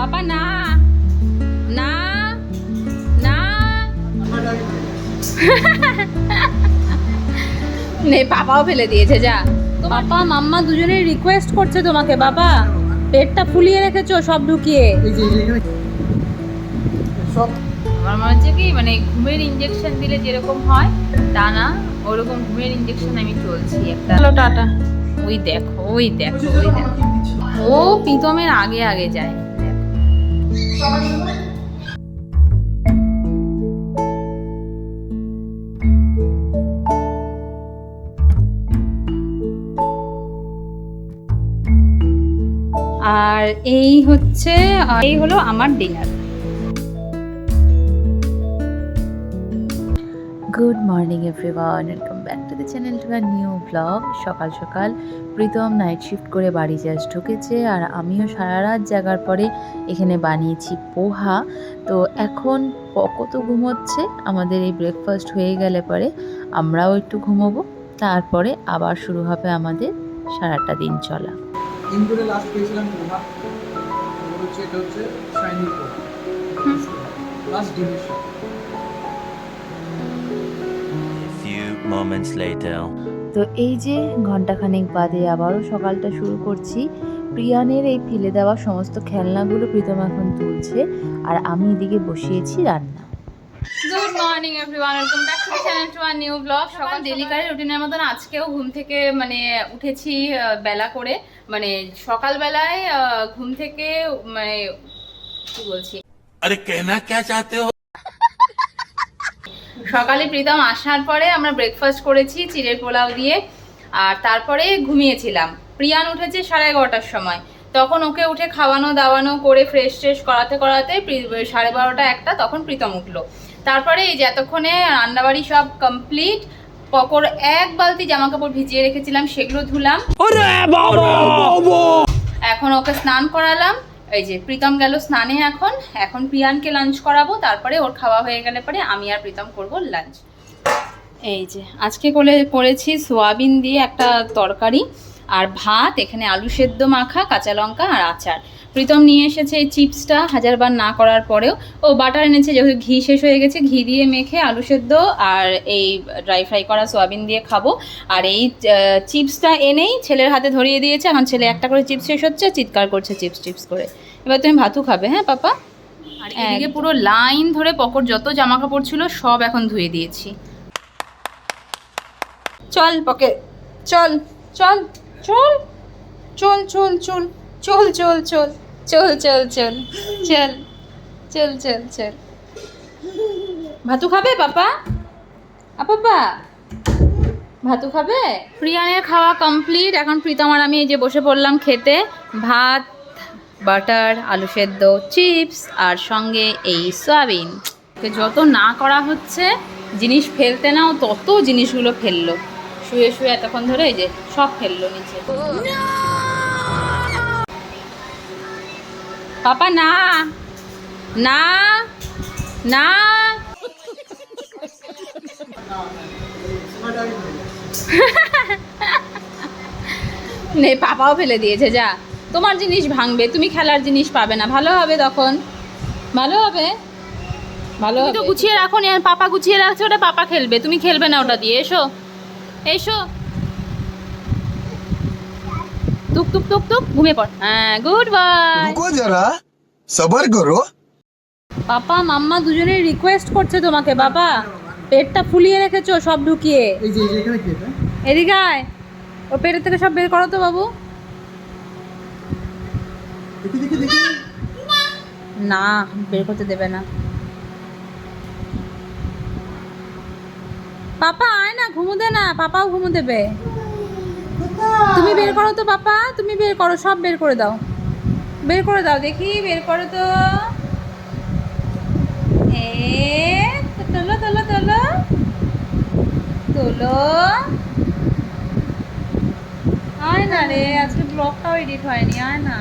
পাপা না। না। না। নে পাপাও ফেলে দিয়েছে যা। তো পাপা মাম্মা দুজনেই রিকোয়েস্ট করছে তোমাকে বাবা। পেটটা ফুলিয়ে রেখেছো সব ঢুকিয়ে। আমার মনে হচ্ছে কি মানে ঘুমের ইঞ্জেকশন দিলে যেরকম হয় তা না ওরকম ঘুমের ইঞ্জেকশন আমি চলছি একটা। Hello tata. ওই দেখো ওই দেখো ওই দেখো। ও প্রীতমের আগে আগে যায়। আর এই হচ্ছে এই হলো আমার dinner good morning everyone welcome back to the channel to our new vlog সকাল সকাল প্রীতম নাইট শিফট করে বাড়ি জাস্ট ঢুকেছে আর আমিও সারা রাত জাগার পরে এখানে বানিয়েছি পোহা। তো এখন কত ঘুমোচ্ছে আমাদের এই ব্রেকফাস্ট হয়ে গেলে পরে আমরাও একটু ঘুমোবো। তারপরে আবার শুরু হবে আমাদের সারাটা দিন চলা। লাস্ট পেয়েছিলাম পোহা। হচ্ছে এটা হচ্ছে পোহা। ডিমের সাথে moments later. তো এই যে ঘন্টাখানেক বাদে আবারও সকালটা শুরু করছি প্রিয়ানের এই ফেলে দেওয়া সমস্ত খেলনাগুলো প্রীতম এখন তুলছে আর আমি এদিকে বসিয়েছি রান্না। Good morning everyone welcome back to channel to a new vlog সকাল ডেলিকারের রুটিনের মতন আজকেও ঘুম থেকে মানে উঠেছি বেলা করে। মানে সকালবেলায় ঘুম থেকে মানে কি বলছি? আরে কেনা কে চাতে হো সকালে প্রীতম আসার পরে আমরা ব্রেকফাস্ট করেছি চিড়ের পোলাও দিয়ে আর তারপরে ঘুমিয়েছিলাম। প্রিয়ান উঠেছে সাড়ে এগারোটার সময়। তখন ওকে উঠে খাওয়ানো দাওয়ানো করে ফ্রেশ ট্রেশ করাতে করাতে সাড়ে বারোটা একটা তখন প্রীতম উঠল। তারপরে এই যে এতক্ষণে রান্নাবাড়ি সব কমপ্লিট পকর এক বালতি জামা কাপড় ভিজিয়ে রেখেছিলাম সেগুলো ধুলাম। এখন ওকে স্নান করালাম এই যে প্রীতম গেল স্নানে এখন। এখন প্রিয়ানকে লাঞ্চ করাবো, তারপরে ওর খাওয়া হয়ে গেলে পরে আমি আর প্রীতম করব লাঞ্চ এই যে, আজকে করে করেছি সোয়াবিন দিয়ে একটা তরকারি। আর ভাত এখানে আলু সেদ্ধ মাখা কাঁচা লঙ্কা আর আচার। প্রীতম নিয়ে এসেছে এই চিপসটা হাজারবার না করার পরেও। ও বাটার এনেছে যেহেতু ঘি শেষ হয়ে গেছে ঘি দিয়ে মেখে আলু সেদ্ধ আর এই ড্রাই ফ্রাই করা সোয়াবিন দিয়ে খাব। আর এই চিপসটা এনেই ছেলের হাতে ধরিয়ে দিয়েছে। এখন ছেলে একটা করে চিপস শেষ হচ্ছে চিৎকার করছে চিপস চিপস করে। এবার তুমি ভাতু খাবে হ্যাঁ পাপা? আর এদিকে পুরো লাইন ধরে পকর যত জামা কাপড় ছিল সব এখন ধুয়ে দিয়েছি। চল পকে চল চল। চল চল চল চল চল চল চল চল চল চল চল চল চল চল ভাতু খাবে পাপা আ পাপা ভাতু খাবে প্রিয়ানের খাওয়া কমপ্লিট এখন প্রীতম আর আমি এই যে বসে পড়লাম খেতে ভাত বাটার আলু সেদ্ধ চিপস আর সঙ্গে এই সয়াবিন যত না করা হচ্ছে জিনিস ফেলতে নাও তত জিনিসগুলো ফেলল শুয়ে শুয়ে এতক্ষণ ধরে এই যে সব ফেলল নিচে। পাপা না না না। নে পাপাও ফেলে দিয়েছে যা। তোমার জিনিস ভাঙবে তুমি খেলার জিনিস পাবে না। ভালো হবে তখন। ভালো হবে। ভালো হবে তো গুছিয়ে রাখো নি আর পাপা গুছিয়ে রাখছে ওটা পাপা খেলবে। তুমি খেলবে না ওটা দিয়ে এসো। এসো। টুক টুক টুক টুক ঘুমিয়ে পড়। হ্যাঁ গুড বাই। রুকো যারা সবার করো। পাপা মাম্মা দুজনে রিকোয়েস্ট করছে তোমাকে বাবা। পেটটা ফুলিয়ে রেখেছো সব ঢুকিয়ে। এই যে এখানে কি এটা? এদিকে আয়। ও পেটের থেকে সব বের করো তো বাবু। না বের করতে দেবে না। পাপা, আয় না ঘুমু দে না, পাপাও ঘুমু দেবে তুমি বের করো তো, পাপা, তুমি বের করো, সব বের করে দাও। বের করে দাও, দেখি, বের করো তো। এ, তোলো তোলো তোলো। তোলো। আয় না রে, আজকে ব্লগটাও এডিট হয়নি, আয় না।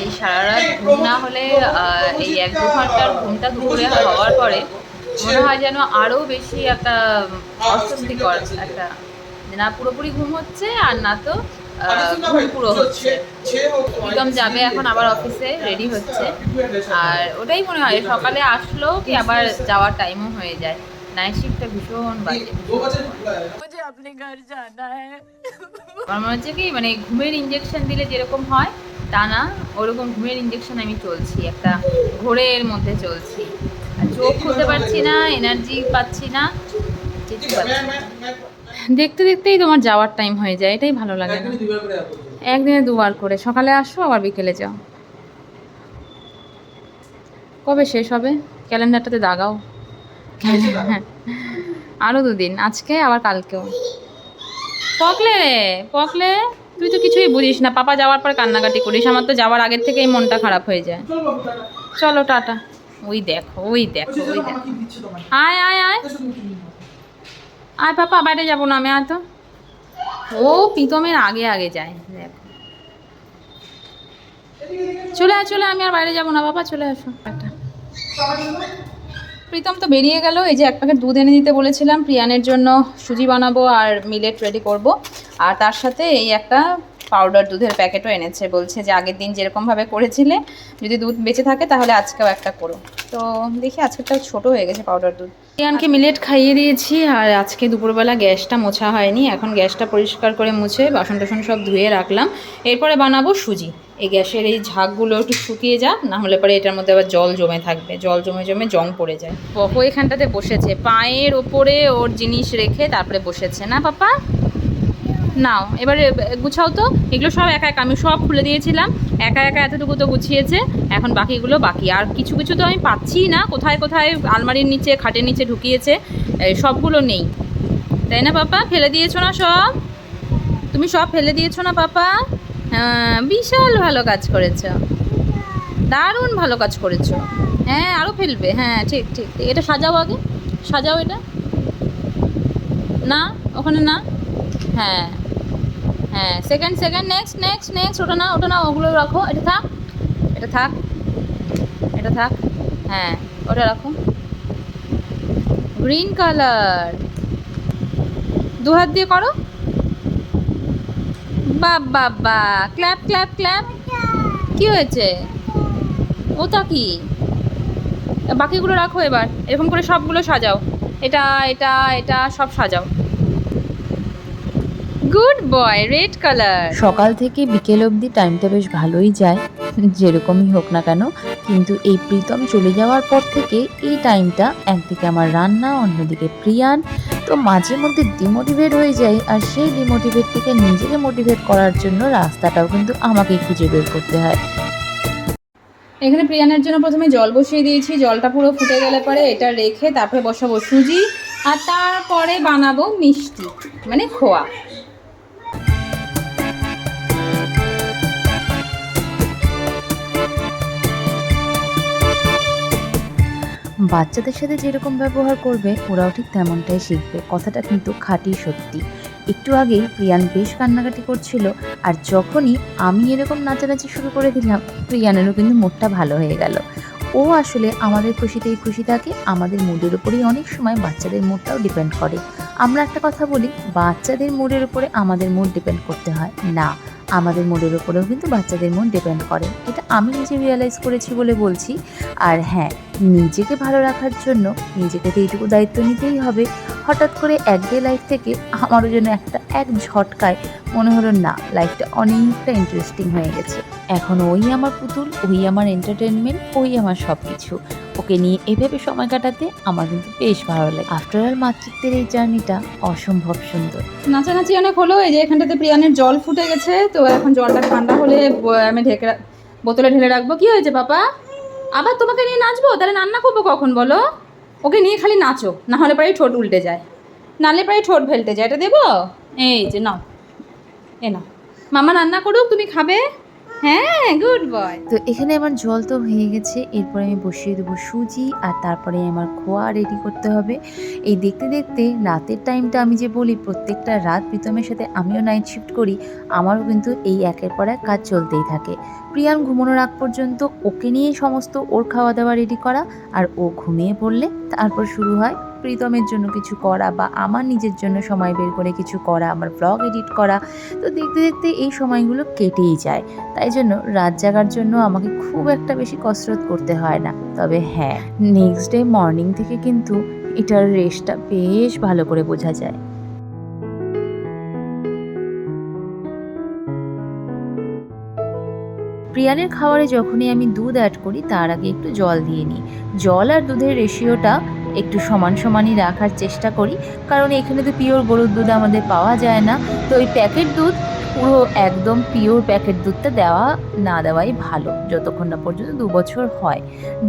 এই সারা রাত ঘুম না হলে এই এক দু ঘণ্টার ঘুমটা দুপুরে হওয়ার পরে মনে হয় যেন আরও বেশি একটা অস্বস্তিকর একটা না পুরোপুরি ঘুম হচ্ছে আর না তো ঘুম পুরো হচ্ছে। প্রীতম যাবে এখন আবার অফিসে রেডি হচ্ছে। আর ওটাই মনে হয় সকালে আসলো কি আবার যাওয়ার টাইমও হয়ে যায়। নাইট শিফটটা ভীষণ বাজে আমার মনে হচ্ছে কি মানে ঘুমের ইঞ্জেকশন দিলে যেরকম হয় তা না ওরকম ঘুমের ইঞ্জেকশন আমি চলছি একটা ঘোরের মধ্যে চলছি। চোখ খুলতে পারছি না এনার্জি পাচ্ছি না দেখতে দেখতেই তোমার যাওয়ার টাইম হয়ে যায়, এটাই ভালো লাগে না। একদিনে দুবার করে, সকালে আসো, আবার বিকেলে যাও। কবে শেষ হবে? ক্যালেন্ডারটাতে দাগাও। আরও দুদিন, আজকে, আবার কালকেও। পকলে রে পকলে, তুই তো কিছুই বুঝিস না। পাপা যাওয়ার পর কান্নাকাটি করিস, আমার তো যাওয়ার আগের থেকেই মনটা খারাপ হয়ে যায়। চলো, টাটা। ওই দেখো ওই দেখো ওই দেখো। আয় আয় আয়। আয় পাপা বাইরে যাব না আমি আয় তো। ও প্রীতমের আগে আগে যায় দেখো। চলে আয় চলে আমি আর বাইরে যাব না বাবা চলে আসো। টাটা। প্রীতম তো বেরিয়ে গেল এই যে এক প্যাকেট দুধ এনে দিতে বলেছিলাম প্রিয়ানের জন্য সুজি বানাবো আর মিলেট রেডি করব। আর তার সাথে এই একটা পাউডার দুধের প্যাকেটও এনেছে। বলছে যে আগের দিন যেরকমভাবে করেছিলে যদি দুধ বেঁচে থাকে তাহলে আজকেও একটা করো। তো দেখি আজকেরটা ছোট হয়ে গেছে পাউডার দুধ। প্রিয়ানকে মিলেট খাইয়ে দিয়েছি আর আজকে দুপুরবেলা গ্যাসটা মোছা হয়নি। এখন গ্যাসটা পরিষ্কার করে মুছে বাসন টাসন সব ধুয়ে রাখলাম। এরপরে বানাবো সুজি। এই গ্যাসের এই ঝাঁকগুলো একটু শুকিয়ে যাক না হলে পরে এটার মধ্যে আবার জল জমে থাকবে। জল জমে জমে জং পড়ে যায়। পপো এখানটাতে বসেছে। পায়ের ওপরে ওর জিনিস রেখে তারপরে বসেছে না পাপা? নাও, এবারে গুছাও তো, এগুলো সব একা একা, আমি সব খুলে দিয়েছিলাম, একা একা এতটুকু তো গুছিয়েছে, এখন বাকিগুলো বাকি, আর কিছু কিছু তো আমি পাচ্ছি না, কোথায় কোথায় আলমারির নিচে, খাটের নিচে ঢুকিয়েছে সবগুলো নেই। তাই না, পাপা? ফেলে দিয়েছ না সব? তুমি সব ফেলে দিয়েছ না, পাপা? হ্যাঁ বিশাল ভালো কাজ করেছ। দারুণ ভালো কাজ করেছ। হ্যাঁ আরও ফেলবে হ্যাঁ ঠিক ঠিক ঠিক। এটা সাজাও আগে, সাজাও এটা। না, ওখানে না? হ্যাঁ। হ্যাঁ second second next next next ওটা না ওটা না ওগুলো রাখো, এটা থাক এটা থাক এটা থাক হ্যাঁ ওটা রাখো। গ্রিন কালার দু হাত দিয়ে করো। বা বাবা ক্ল্যাপ ক্ল্যাপ ক্ল্যাপ কি হয়েছে? ওটা কি? বাকিগুলো রাখো এবার, এরকম করে সবগুলো সাজাও। এটা এটা এটা, সব সাজাও। Good boy red colour. সকাল থেকে বিকেল অবধি টাইমটা বেশ ভালোই যায় যেরকমই হোক না কেন। কিন্তু এই প্রীতম চলে যাওয়ার পর থেকে এই টাইমটা একদিকে আমার রান্না অন্যদিকে প্রিয়ান। তো মাঝে মধ্যে ডিমোটিভেট হয়ে যায় আর সেই ডিমোটিভেট থেকে নিজেকে মোটিভেট করার জন্য রাস্তাটাও কিন্তু আমাকে খুঁজে বের করতে হয়। এখানে প্রিয়ানের জন্য প্রথমে জল বসিয়ে দিয়েছি জলটা পুরো ফুটে গেলে পরে এটা রেখে তারপরে বসাবো সুজি আর তারপরে বানাবো মিষ্টি মানে খোয়া। বাচ্চাদের সাথে যেরকম ব্যবহার করবে, ওরাও ঠিক তেমনটাই শিখবে। কথাটা কিন্তু খাঁটি সত্যি। একটু আগেই প্রিয়ান বেশ কান্নাকাটি করছিল, আর যখনই আমি এরকম নাচানাচি শুরু করে দিলাম, প্রিয়ানেরও কিন্তু মুডটা ভালো হয়ে গেল। ও আসলে আমাদের খুশিতেই খুশি থাকে, আমাদের মুডের উপরেই অনেক সময় বাচ্চাদের মুডটাও ডিপেন্ড করে। আমরা একটা কথা বলি, বাচ্চাদের মুডের উপরে আমাদের মুড ডিপেন্ড করতে হয় না। আমাদের মনের উপরেও কিন্তু বাচ্চাদের মন ডিপেন্ড করে। এটা আমি নিজে রিয়েলাইজ করেছি বলে বলছি। আর হ্যাঁ নিজেকে ভালো রাখার জন্য নিজেকে তো এইটুকু দায়িত্ব নিতেই হবে। হঠাৎ করে এক ডে লাইফ থেকে আমারও যেন একটা, এক ঝটকায় মনে হলো, না লাইফটা অনেকটা ইন্টারেস্টিং হয়ে গেছে। এখন ওই আমার পুতুল, ওই আমার এন্টারটেনমেন্ট ওই আমার সব কিছু ওকে নিয়ে এভাবে সময় কাটাতে আমার কিন্তু বেশ ভালো লাগে। আফটার অল মাতৃত্বের এই জার্নিটা অসম্ভব সুন্দর। নাচানাচি অনেক হলো, এই যে এখানটাতে প্রিয়ানের জল ফুটে গেছে, তো এখন জলটা ঠান্ডা হলে আমি ঢেকে বোতলে ঢেলে রাখব। কি হয়েছে, পাপা? আবার তোমাকে নিয়ে নাচবো? তাহলে রান্না করব কখন, বলো? ওকে নিয়ে খালি নাচো, না হলে প্রায় ঠোঁট উল্টে যায়। নালে প্রায় ঠোঁট ফেলতে যায়, এটা দেবো? এই যে নাও, এ নাও। মামা রান্না করুক, তুমি খাবে? হ্যাঁ গুড বয় তো এখানে আমার জল তো হয়ে গেছে, এরপরে আমি বসিয়ে দেবো সুজি আর তারপরে আমার খোয়া রেডি করতে হবে। এই দেখতে দেখতে রাতের টাইমটা আমি যে বলি, প্রত্যেকটা রাত প্রীতমের সাথে আমিও নাইট শিফট করি, আমারও কিন্তু এই একের পর এক কাজ চলতেই থাকে। প্রিয়ান ঘুমানোর আগ পর্যন্ত ওকে নিয়েই সমস্ত ওর খাওয়া দাওয়া রেডি করা আর ও ঘুমিয়ে পড়লে তারপর শুরু হয় প্রীতমের জন্য কিছু করা বা আমার নিজের জন্য সময় বের করে কিছু করা, আমার ব্লগ এডিট করা, তো দেখতে দেখতে এই সময়গুলো কেটেই যায়। তাই জন্য রাত জাগার জন্য আমাকে খুব একটা বেশি কসরত করতে হয় না। তবে হ্যাঁ নেক্সট ডে মর্নিং থেকে কিন্তু এটার রেস্টটা বেশ ভালো করে বোঝা যায়। প্রিয়ানের খাবারে যখনই আমি দুধ অ্যাড করি, তার আগে একটু জল দিয়ে নিই। জল আর দুধের রেশিওটা একটু সমান সমানই রাখার চেষ্টা করি, কারণ এখানে তো পিওর গরুর দুধ আমাদের পাওয়া যায় না। তো ওই প্যাকেট দুধ পুরো একদম পিওর প্যাকেট দুধটা দেওয়া না দেওয়াই ভালো, যতক্ষণ না পর্যন্ত দু বছর হয়।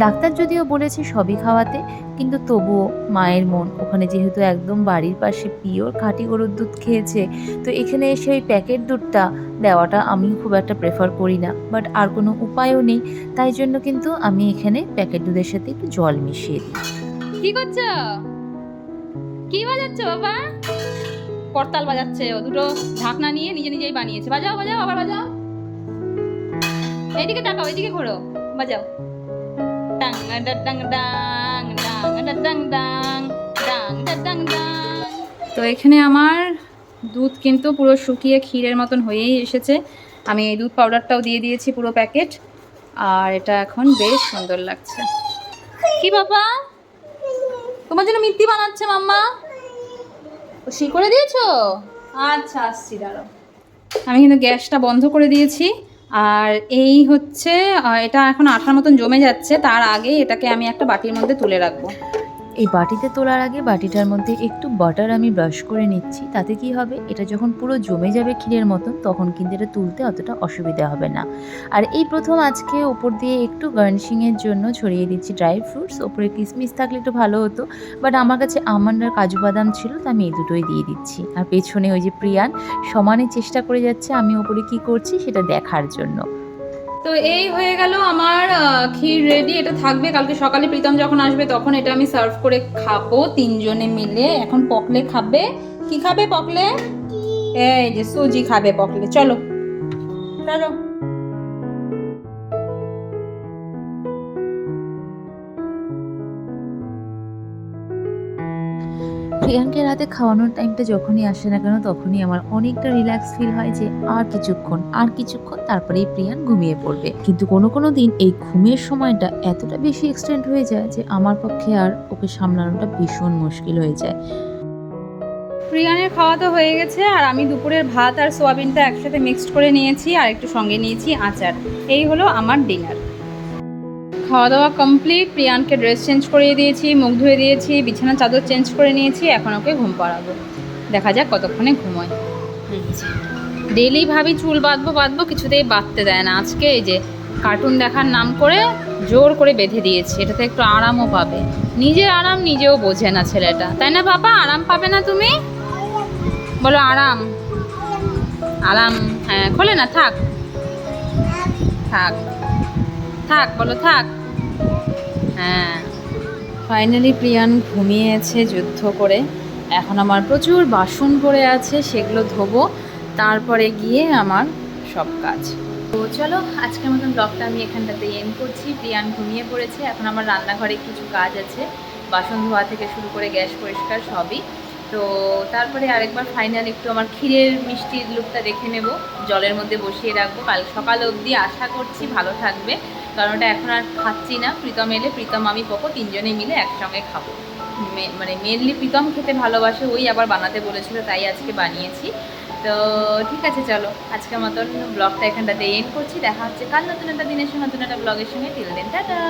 ডাক্তার যদিও বলেছে সবই খাওয়াতে, কিন্তু তবুও মায়ের মন, ওখানে যেহেতু একদম বাড়ির পাশে পিওর খাঁটি গরুর দুধ খেয়েছে, তো এখানে এসে ওই প্যাকেট দুধটা দেওয়াটা আমি খুব একটা প্রেফার করি না। বাট আর কোনো উপায়ও নেই, তাই জন্য কিন্তু আমি এখানে প্যাকেট দুধের সাথে একটু জল মিশিয়ে দিই। কি করছ? কি বাজাচ্ছ, বাবা? করতাল বাজাচ্ছে ও দুটো ঢাকনা নিয়ে নিজে নিজেই বানিয়েছে বাজাও বাজাও আবার বাজাও এইদিকে তাকাও এইদিকে ঘোরো বাজাও ডাং ডাং ডাং ডা ডাং ডাং ডাং ডা ডাং ডাং তো এখানে আমার দুধ কিন্তু পুরো শুকিয়ে ক্ষীরের মতন হয়েই এসেছে আমি এই দুধ পাউডারটাও দিয়ে দিয়েছি পুরো প্যাকেট আর এটা এখন বেশ সুন্দর লাগছে কি বাবা তোমার জন্য মিত্তি বানাচ্ছে মাম্মা ও করে দিয়েছ? আচ্ছা আসছি, দাঁড়াও। আমি কিন্তু গ্যাসটা বন্ধ করে দিয়েছি। আর এই হচ্ছে এটা এখন আঠার মতন জমে যাচ্ছে। তার আগে এটাকে আমি একটা বাটির মধ্যে তুলে রাখব। এই বাটিতে তোলার আগে বাটিটার মধ্যে একটু বাটার আমি ব্রাশ করে নিচ্ছি, তাতে কি হবে? এটা যখন পুরো জমে যাবে ক্ষীরের মতন, তখন কিন্তু এটা তুলতে অতটা অসুবিধা হবে না। আর এই প্রথম আজকে ওপর দিয়ে একটু গার্নিশিংয়ের জন্য ছড়িয়ে দিচ্ছি ড্রাই ফ্রুটস ওপরে কিসমিস থাকলে একটু ভালো হতো বাট আমার কাছে আমন্ড আর কাজু বাদাম ছিল, তো আমি এই দুটোই দিয়ে দিচ্ছি। আর পেছনে ওই যে প্রিয়ান সমানে চেষ্টা করে যাচ্ছে আমি ওপরে কি করছি, সেটা দেখার জন্য। তো এই হয়ে গেল আমার ক্ষীর রেডি এটা থাকবে কালকে সকালে। প্রীতম যখন আসবে তখন এটা আমি সার্ভ করে খাব তিনজনে মিলে। এখন পকলে খাবে। কি খাবে পকলে? এই যে সুজি খাবে পকলে। চলো। চলো প্রিয়াঙ্কে রাতে খাওয়ানোর টাইমটা যখনই আসে না কেন, তখনই আমার অনেকটা রিল্যাক্স ফিল হয় যে আর কিছুক্ষণ আর কিছুক্ষণ তারপরেই প্রিয়ান ঘুমিয়ে পড়বে। কিন্তু কোনো কোনো দিন এই ঘুমের সময়টা এতটা বেশি এক্সটেন্ড হয়ে যায় যে আমার পক্ষে আর ওকে সামলানোটা ভীষণ মুশকিল হয়ে যায়। প্রিয়ানের খাওয়া তো হয়ে গেছে আর আমি দুপুরের ভাত আর সোয়াবিনটা একসাথে মিক্সড করে নিয়েছি আর একটু সঙ্গে নিয়েছি আচার। এই হলো আমার ডিনার খাওয়া দাওয়া কমপ্লিট প্রিয়ানকে ড্রেস চেঞ্জ করিয়ে দিয়েছি, মুখ ধুয়ে দিয়েছি বিছানা চাদর চেঞ্জ করে নিয়েছি, এখন ওকে ঘুম পাড়াবো। দেখা যাক কতক্ষণে ঘুমোয়। ডেলি ভাবি চুল বাঁধবো বাঁধবো, কিছুতেই বাঁধতে দেয় না। আজকে এই যে কার্টুন দেখার নাম করে জোর করে বেঁধে দিয়েছি। এটাতে একটু আরামও পাবে। নিজের আরাম নিজেও বোঝে না ছেলেটা। তাই না বাবা? আরাম পাবে না তুমি? বলো আরাম। আরাম হ্যাঁ খোলে না, থাক। থাক। থাক, বলো, থাক। হ্যাঁ। ফাইনালি প্রিয়ান ঘুমিয়েছে যুদ্ধ করে। এখন আমার প্রচুর বাসন পড়ে আছে, সেগুলো ধোবো। তারপরে গিয়ে আমার সব কাজ। তো চলো, আজকের মতন ব্লগটা আমি এখানটাতে এন্ড করছি। প্রিয়ান ঘুমিয়ে পড়েছে। এখন আমার রান্নাঘরে কিছু কাজ আছে। বাসন ধোয়া থেকে শুরু করে গ্যাস পরিষ্কার সবই। তো তারপরে আরেকবার ফাইনাল একটু আমার ক্ষীরের মিষ্টির লুকটা দেখে নেব। জলের মধ্যে বসিয়ে রাখব। কাল সকাল অবধি আশা করছি ভালো থাকবে। কারণ ওটা এখন আর খাচ্ছি না। প্রীতম এলে প্রীতম, আমি পকো তিনজনে মিলে একসঙ্গে খাব। মানে মেনলি প্রীতম খেতে ভালোবাসে, ওই আবার বানাতে বলেছিল, তাই আজকে বানিয়েছি। তো ঠিক আছে, চলো। আজকের মতন ব্লগটা এখানটাতে এন্ড করছি। দেখা হচ্ছে কাল নতুন একটা দিনের সঙ্গে, নতুন একটা ব্লগের সঙ্গে। টিল দিন টাটা!